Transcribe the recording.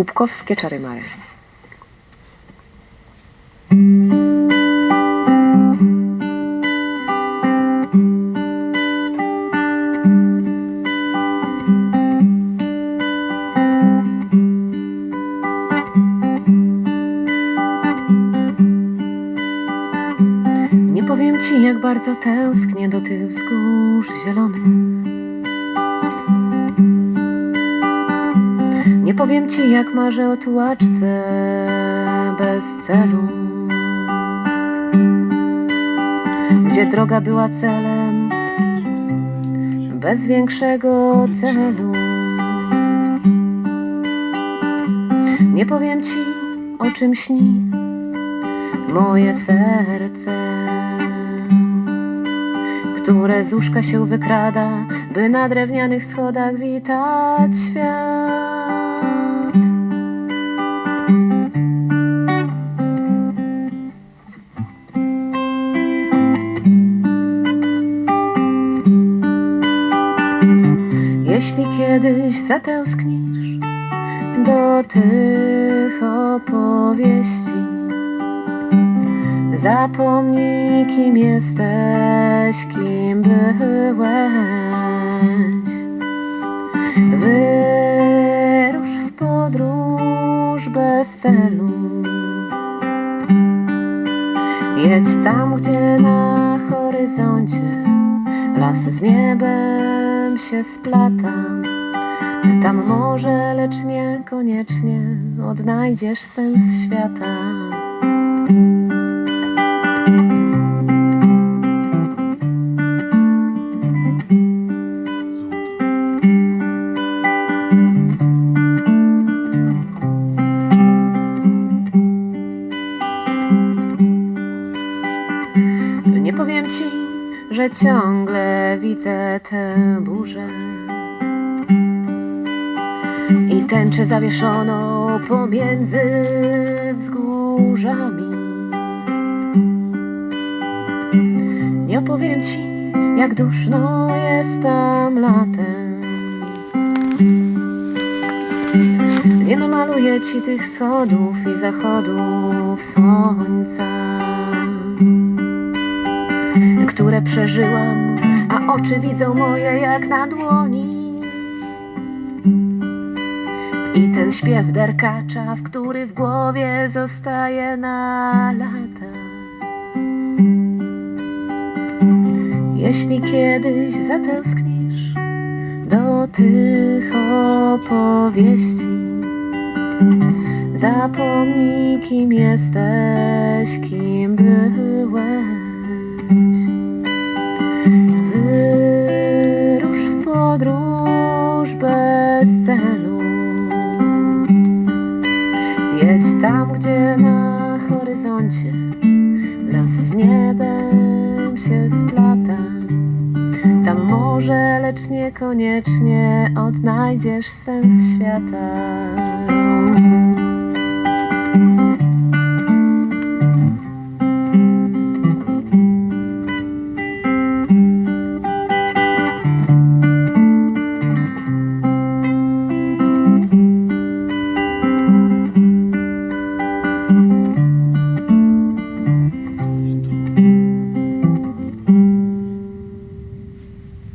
Łupkowskie czary-mary. Nie powiem ci, jak bardzo tęsknię do tych wzgórz zielonych. Nie powiem ci, jak marzę o tułaczce bez celu, gdzie droga była celem bez większego celu. Nie powiem ci, o czym śni moje serce, które z łóżka się wykrada, by na drewnianych schodach witać świat. Kiedyś zatęsknisz do tych opowieści, Zapomnij, kim jesteś, kim byłeś. Wyrusz w podróż bez celu. Jedź tam, gdzie na horyzoncie las z niebem się splata. Tam może, lecz niekoniecznie odnajdziesz sens świata. Nie powiem ci, że ciągle widzę tę burzę tęczę zawieszoną pomiędzy wzgórzami. Nie opowiem ci, jak duszno jest tam latem. Nie namaluję ci tych schodów i zachodów słońca które przeżyłam, a oczy widzą moje jak na dłoni. I ten śpiew derkacza, w który w głowie zostaje na lata. Jeśli kiedyś zatęsknisz do tych opowieści, zapomnij kim jesteś, kim byłeś. Wyrusz w podróż bez celu. Tam, gdzie na horyzoncie las z niebem się splata. Tam może, lecz niekoniecznie odnajdziesz sens świata.